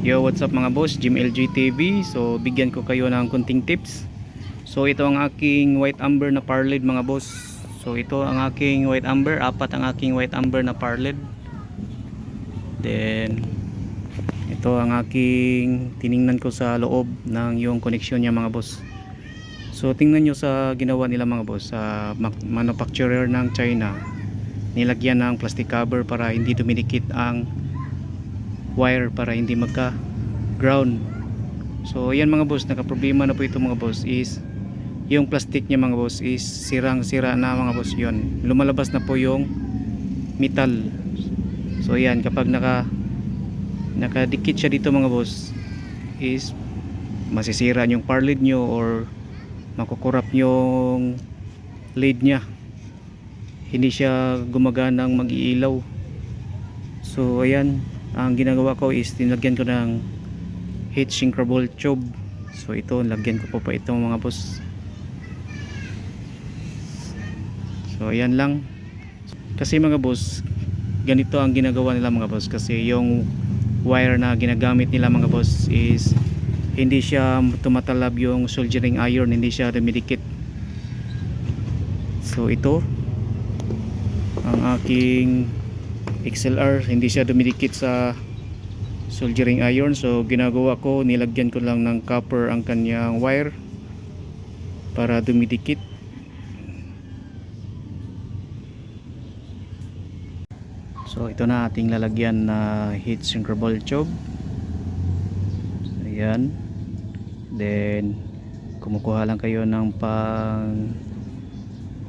Yo, what's up mga boss? Jim LG TV. So, bigyan ko kayo ng kunting tips. So, ito ang aking white amber na parlid mga boss. So, ito ang aking white amber. Apat ang aking white amber na parlid. Then, ito ang aking tiningnan ko sa loob ng yung connection niya mga boss. So, tingnan nyo sa ginawa nila mga boss. Sa ma- manufacturer ng China. Nilagyan ng plastic cover para hindi dumidikit ang wire para hindi magka ground so yan mga boss naka problema na po ito mga boss is yung plastic niya mga boss is sirang sira na mga boss yun. Lumalabas na po yung metal. So yan kapag naka nakadikit siya dito mga boss is masisira yung parlid nyo or makukurap yung lead niya. Hindi siya gumaganang mag-iilaw. So ayan ang ginagawa ko is tinlagyan ko ng heat sinkable tube. So ito lagyan ko po pa itong mga boss. So ayan lang. Kasi mga boss ganito ang ginagawa nila mga boss. Kasi yung wire na ginagamit nila mga boss is hindi siya tumatalab yung soldering iron hindi siya dumidikit. So ito ang aking XLR hindi siya dumidikit sa soldering iron. So ginagawa ko nilagyan ko lang ng copper ang kanyang wire para dumidikit. So ito na ating lalagyan na heat sinkable tube. Ayan. Then kumukuha lang kayo ng pang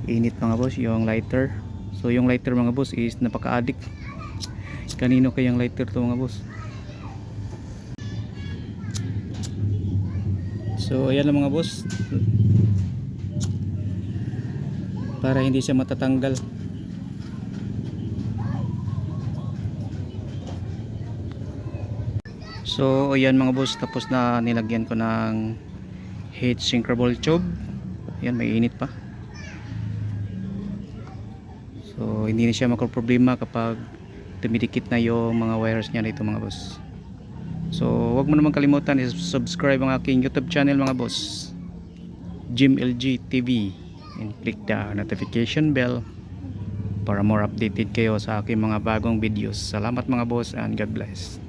init mga boss yung lighter so yung lighter mga boss is napaka-addict. Kanino kayang lighter to mga boss? So ayan lang mga boss. Para hindi siya matatanggal. So ayan mga boss tapos na nilagyan ko ng heat sinkable tube. Ayan may init pa So hindi na siya problema kapag dumidikit na yung mga wires niya dito mga boss. So wag mo naman kalimutan i-subscribe ang aking YouTube channel mga boss. Jim LG TV and click the notification bell para more updated kayo sa aking mga bagong videos. Salamat mga boss and God bless.